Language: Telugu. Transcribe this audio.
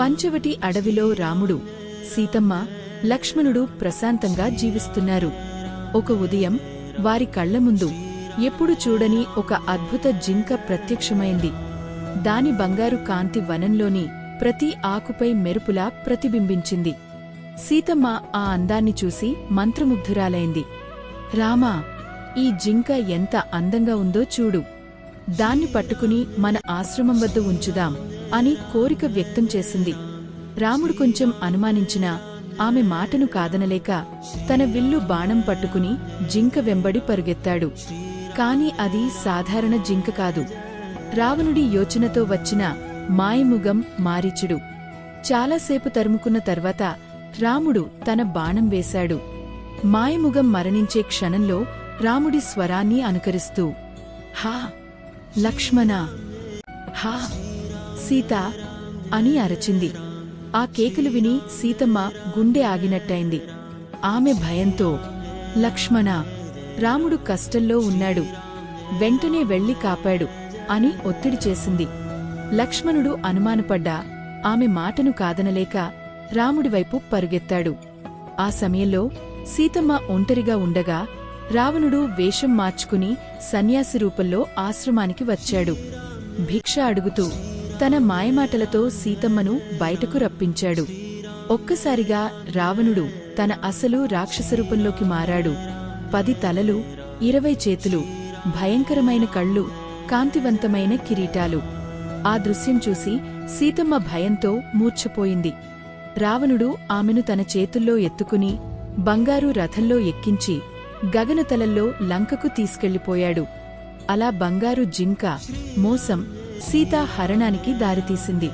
పంచవటి అడవిలో రాముడు సీతమ్మ లక్ష్మణుడు ప్రశాంతంగా జీవిస్తున్నారు. ఒక ఉదయం వారి కళ్ళ ముందు ఎప్పుడు చూడని ఒక అద్భుత జింక ప్రత్యక్షమైంది. దాని బంగారు కాంతి వనంలోని ప్రతి ఆకుపై మెరుపులా ప్రతిబింబించింది. సీతమ్మ ఆ అందాన్ని చూసి మంత్రముగ్ధురాలైంది. రామా ఈ జింక ఎంత అందంగా ఉందో చూడు. దాన్ని పట్టుకుని మన ఆశ్రమం వద్ద ఉంచుదాం అని కోరిక వ్యక్తం చేసింది. రాముడు కొంచెం అనుమానించినా ఆమె మాటను కాదనలేక తన విల్లు బాణం పట్టుకుని జింక వెంబడి పరుగెత్తాడు. కాని అది సాధారణ జింక కాదు. రావణుడి యోచనతో వచ్చిన మాయముగం మారీచుడు. చాలాసేపు తరుముకున్న తర్వాత రాముడు తన బాణం వేశాడు. మాయముగం మరణించే క్షణంలో రాముడి స్వరాన్ని అనుకరిస్తూ హా! లక్ష్మణ. హా సీత అని అరచింది. ఆ కేకులు విని సీతమ్మ గుండె ఆగినట్టయింది. ఆమె భయంతో లక్ష్మణ రాముడు కష్టంలో ఉన్నాడు. వెంటనే వెళ్ళి కాపాడు అని ఒత్తిడి చేసింది. లక్ష్మణుడు అనుమానపడ్డా ఆమె మాటను కాదనలేక రాముడివైపు పరుగెత్తాడు. ఆ సమయంలో సీతమ్మ ఒంటరిగా ఉండగా రావణుడు వేషం మార్చుకుని సన్యాసి రూపంలో ఆశ్రమానికి వచ్చాడు. భిక్ష అడుగుతూ తన మాయమాటలతో సీతమ్మను బయటకు రప్పించాడు. ఒక్కసారిగా రావణుడు తన అసలు రాక్షస రూపంలోకి మారాడు. పది తలలు ఇరవై చేతులు భయంకరమైన కళ్ళు కాంతివంతమైన కిరీటాలు. ఆ దృశ్యం చూసి సీతమ్మ భయంతో మూర్ఛపోయింది. రావణుడు ఆమెను తన చేతుల్లో ఎత్తుకుని బంగారు రథంలో ఎక్కించి గగనతలల్లో లంకకు తీసుకెళ్ళిపోయాడు. అలా బంగారు జింక మోసం సీతా హరణానికి దారితీసింది.